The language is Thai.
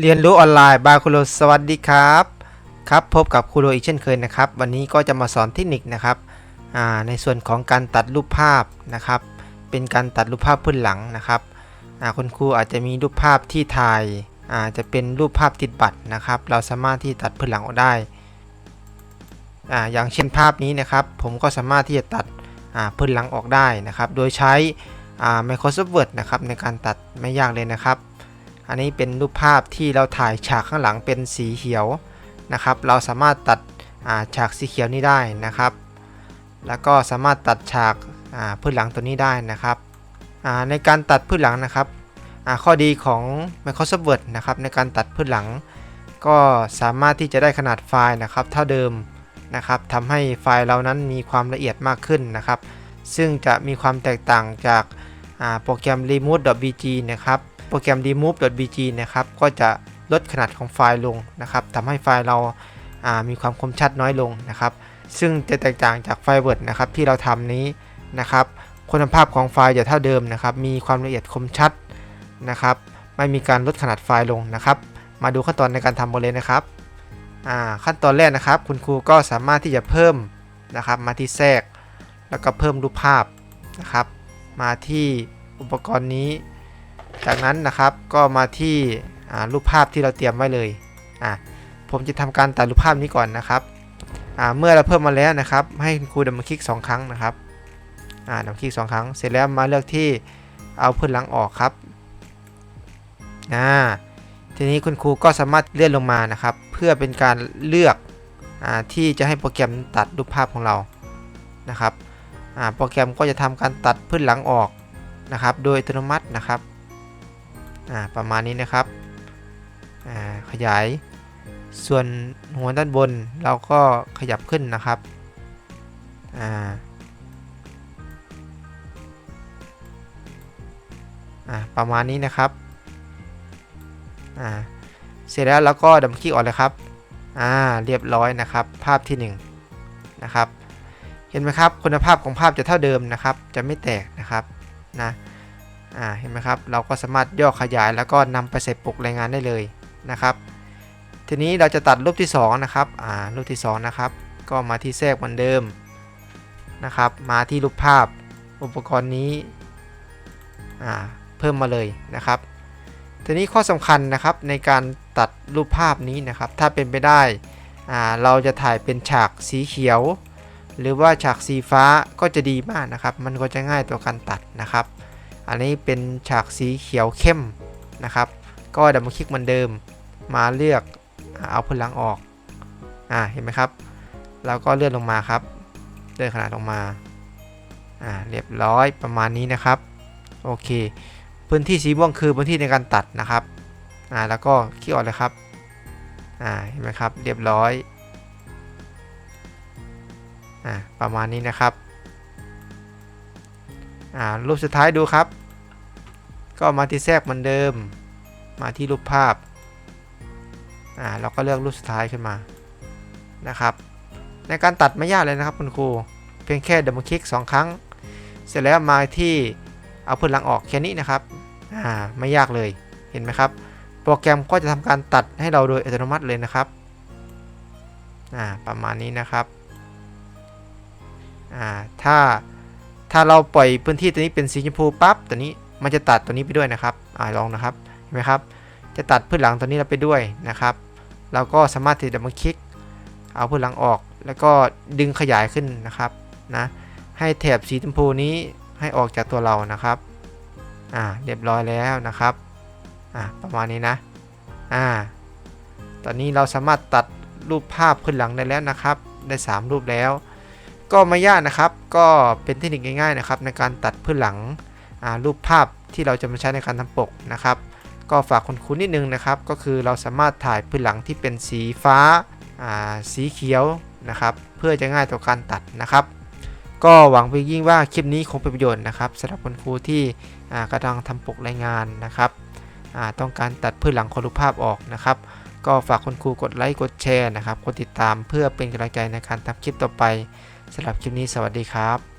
เรียนรู้ออนไลน์บายคุโรสวัสดีครับ ครับพบกับครูโรอีกเช่นเคยนะครับ วันนี้ก็จะมาสอนเทคนิคนะครับในส่วนของการตัดรูปภาพนะครับ เป็นการตัดรูปภาพพื้นหลังนะครับคุณครูอาจจะมีรูปภาพที่ถ่ายอาจจะเป็นรูปภาพติดบัตรนะครับ เราสามารถที่ตัดพื้นหลังออกได้อ่าอย่างเช่นภาพนี้นะครับ ผมก็สามารถที่จะตัดพื้นหลังออกได้นะครับ โดยใช้ Microsoft Word นะครับในการตัดไม่ยากเลยนะครับ อันนี้เป็นรูปภาพที่เราถ่ายฉากข้างหลังเป็นสีเขียวนะครับ เราสามารถตัดาฉากสีเขียวนี้ได้นะครับ แล้วก็สามารถตัดฉากาพื้นหลังตัวนี้ได้นะครับ ในการตัดพื้นหลังนะครับ ข้อดีของ Microsoft Word นะครับในการตัดพื้นหลัง ก็สามารถที่จะได้ขนาดไฟล์นะครับ เท่าเดิมนะครับทำให้ไฟล์เรานั้นมีความละเอียดมากขึ้นนะครับ ซึ่งจะมีความแตกต่างจากโปรแกรม remove.bg นะครับ โปรแกรม remove.bg นะครับก็จะลดขนาดของไฟล์ลงนะครับทำให้ไฟล์เราามีความคมชัดน้อยลงนะครับ ซึ่งจะแตกต่างจากไฟล์ Word นะครับที่เราทำนี้นะครับ คุณภาพของไฟล์จะเท่าเดิมนะครับ มีความละเอียดคมชัดนะครับ ไม่มีการลดขนาดไฟล์ลงนะครับ มาดูขั้นตอนในการทำกันเลยนะครับขั้นตอนแรกนะครับ คุณครูก็สามารถที่จะเพิ่มนะครับมาที่แทรก แล้วก็เพิ่มรูปภาพนะครับ มาที่อุปกรณ์นี้ จากนั้นนะครับก็มาที่รูปภาพที่เราเตรียมไว้เลยอ่าผมจะทำการตัดรูปภาพนี้ก่อนนะครับเมื่อเราเพิ่มมาแล้วนะครับ ให้คุณครูดับเบิลคลิก 2 ครั้งนะครับอ่าดับคลิก 2 ครั้ง เสร็จแล้วมาเลือกที่เอาพื้นหลังออกครับอ่าทีนี้คุณครูก็สามารถเลื่อนลงมานะครับ เพื่อเป็นการเลือกอที่จะให้โปรแกรมตัดรูปภาพของเรานะครับโปรแกรมก็จะทำการตัดพื้นหลังออกนะครับ โดยอัตโนมัตินะครับ อ่าประมาณนี้นะครับอ่าขยาย ส่วนหัวด้านบนเราก็ขยับขึ้นนะครับอ่าอ่าประมาณนี้นะครับอ่าเสร็จแล้วเราก็ดับเบิลคลิกออกเลยครับอ่าเรียบร้อยนะครับ ภาพที่1นะครับเห็นไหมครับคุณภาพของภาพจะเท่าเดิมนะครับ จะไม่แตกนะครับนะ อ่าเห็นไหมครับ เราก็สามารถย่อขยายแล้วก็นำไปใส่ปกรายงานได้เลยนะครับ ทีนี้เราจะตัดรูปที่2นะครับอ่ารูปที่2นะครับก็มาที่แทรกเหมือนเดิมนะครับ มาที่รูปภาพอุปกรณ์นี้อ่าเพิ่มมาเลยนะครับ ทีนี้ข้อสำคัญนะครับในการตัดรูปภาพนี้นะครับ ถ้าเป็นไปได้อ่าเราจะถ่ายเป็นฉากสีเขียว หรือว่าฉากสีฟ้าก็จะดีมากนะครับ มันก็จะง่ายต่อการตัดนะครับ อันนี้เป็นฉากสีเขียวเข้มนะครับ ก็ดับเบิลคลิกเหมือนเดิม มาเลือกเอาพื้นหลังออก อ่า เห็นไหมครับเราก็เลื่อนลงมาครับ เลื่อนขนาดลงมา อ่า เรียบร้อยประมาณนี้นะครับ โอเค พื้นที่สีม่วงคือพื้นที่ในการตัดนะครับ อ่า แล้วก็คลิกออกเลยครับ อ่า เห็นไหมครับ เรียบร้อย อ่า ประมาณนี้นะครับ อ่า รูปสุดท้ายดูครับ ก็มาที่แทรกเหมือนเดิม มาที่รูปภาพ อ่า เราก็เลือกรูปสุดท้ายขึ้นมา นะครับ ในการตัดไม่ยากเลยนะครับคุณครู เพียงแค่ดับเบิลคลิก2ครั้ง เสร็จแล้วมาที่เอาพื้นหลังออกแค่นี้นะครับ อ่า ไม่ยากเลย เห็นไหมครับ โปรแกรมก็จะทำการตัดให้เราโดยอัตโนมัติเลยนะครับ อ่า ประมาณนี้นะครับ อ่า ถ้า ถ้าเราปล่อยพื้นที่ตัวนี้เป็นสีชมพูปั๊บตัวนี้ มันจะตัดตัวนี้ไปด้วยนะครับอ่าลองนะครับเห็นไหมครับ จะตัดพื้นหลังตัวนี้เราไปด้วยนะครับ เราก็สามารถที่จะมาคลิก เอาพื้นหลังออก แล้วก็ดึงขยายขึ้นนะครับนะให้แถบสีชมพูนี้ให้ออกจากตัวเรานะครับอ่าเรียบร้อยแล้วนะครับอ่าประมาณนี้นะอ่าตอนนี้เราสามารถตัดรูปภาพพื้นหลังได้แล้วนะครับ ได้ 3 รูปแล้ว ก็ไม่ยากนะครับ ก็เป็นเทคนิคง่ายๆนะครับ ในการตัดพื้นหลัง รูปภาพที่เราจะมาใช้ในการทำปกนะครับ ก็ฝากคุณครูนิดนึงนะครับ ก็คือเราสามารถถ่ายพื้นหลังที่เป็นสีฟ้าสีเขียวนะครับ เพื่อจะง่ายต่อการตัดนะครับ ก็หวังไปนยิ่งว่าคลิปนี้คงเป็นประโยชน์นะครับสำหรับคุณครูที่กำลังทำปกรายงานนะครับต้องการตัดพื้นหลังของรูปภาพออกนะครับ ก็ฝากคุณครูกดไลค์กดแชร์นะครับกดติดตามเพื่อเป็นกำลังใจในการทำคลิปต่อไปสำหรับคลิปนี้สวัสดีครับ